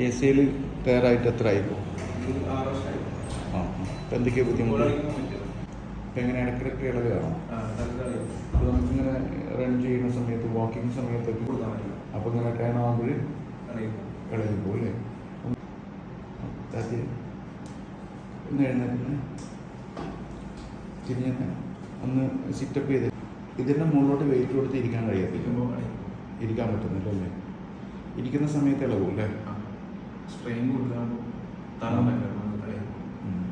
A സിയിൽ കയറായിട്ട് എത്ര ആയിപ്പോ ആ അപ്പം എന്തൊക്കെയാ ബുദ്ധിമുട്ട്? എങ്ങനെ ഇടയ്ക്കിടയ്ക്ക് ഇളവ് കാണാം? അപ്പോൾ നമുക്കിങ്ങനെ റൺ ചെയ്യുന്ന സമയത്ത് വാക്കിംഗ് സമയത്തൊക്കെ പറ്റില്ല അപ്പോൾ ഇങ്ങനെ ടേൺ ആകുമ്പോൾ അറിയില്ല ഇളകി പോകും അല്ലേ ഒന്ന് എഴുന്നേറ്റ് തിരിഞ്ഞ ഒന്ന് സിറ്റപ്പ് ചെയ്ത്. ഇതിന്റെ മുകളിലോട്ട് വെയിറ്റ് കൊടുത്ത് ഇരിക്കാൻ കഴിയത്തില്ല. ഇരിക്കാൻ പറ്റുന്നില്ല അല്ലേ? ഇരിക്കുന്ന സമയത്ത് ഇളകും അല്ലേ? സ്ട്രെയിൻ കൊടുക്കാണ്ട് താങ്ങാൻ അറിയാം ഉം.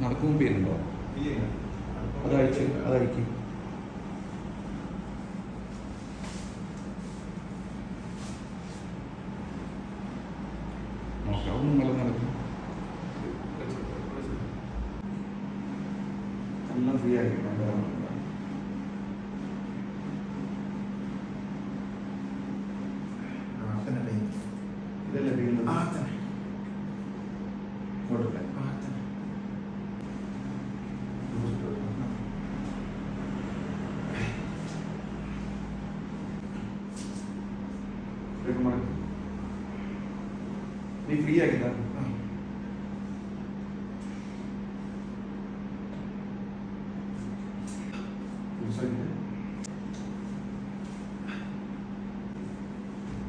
നടക്കുമ്പോൾ പേരുണ്ടോ അതഴിച്ച് അതഴിക്ക് നോക്കാം ഒന്നും നല്ല നടക്കും. എല്ലാം ഫ്രീ ആയിരിക്കണം ഇതല്ലേ വീഴുന്നത് കൊടുക്കാം നീ ഫ്രീ ആക്കി തന്നെ മടങ്ങിയിരിക്കണം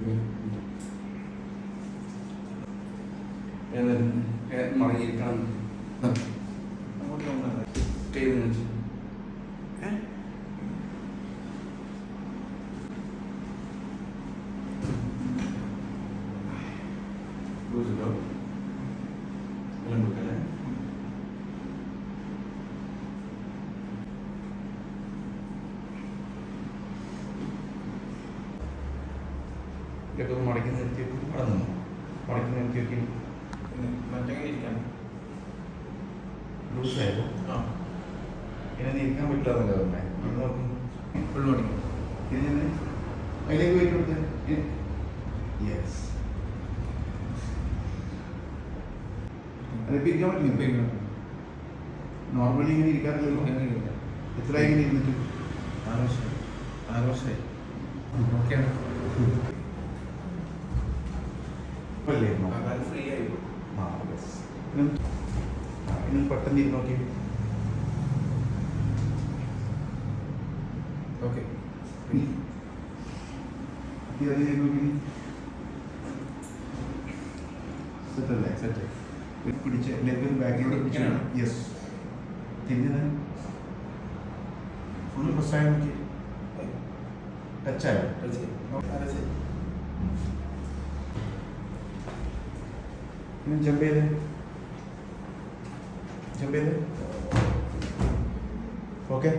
കൈ കൊടുക്കല്ലേ ഇതൊക്കെ മടക്കി നിർത്തി നിന്നു. മടക്കി നിർത്തി വെക്കി മറ്റേ ഇരിക്കാൻ ലൂസായപ്പോൾ ആ ഇങ്ങനെ ഇരിക്കാൻ പറ്റില്ല എന്നല്ലേ പറഞ്ഞേ ഫുൾ ഓടിക്കും. തിരിഞ്ഞെ അതിലേക്ക് പോയിട്ട് കൊടുത്ത് യെസ് അത് പിരിക്കാൻ പറ്റില്ല. നോർമലി ഇങ്ങനെ ഇരിക്കാറില്ലല്ലോ എത്ര ഇങ്ങനെ ഇരുന്നിട്ട്? ആറ് വർഷമായി. ആറ് വർഷമായി. ഓക്കെയാണ് ഫ്രീ ആയി ആ ബസ് ഇനി പെട്ടെന്ന് ഇരുന്ന് നോക്കി. ഓക്കെ ഇതതിലേക്ക് നോക്കി. സെറ്റല്ലേ? സെറ്റ്. പിടിച്ച് ലെഗ് ബാക്കിൽ ഇങ്ങനെയാണോ? യെസ് തിരിഞ്ഞത്. ഫുള്ള് പ്രസ്സായ നോക്കി. ടച്ചായോ ഇനി ജമ്പ് ചെയ്ത് ജമ്പ് ചെയ്ത് ഓക്കെ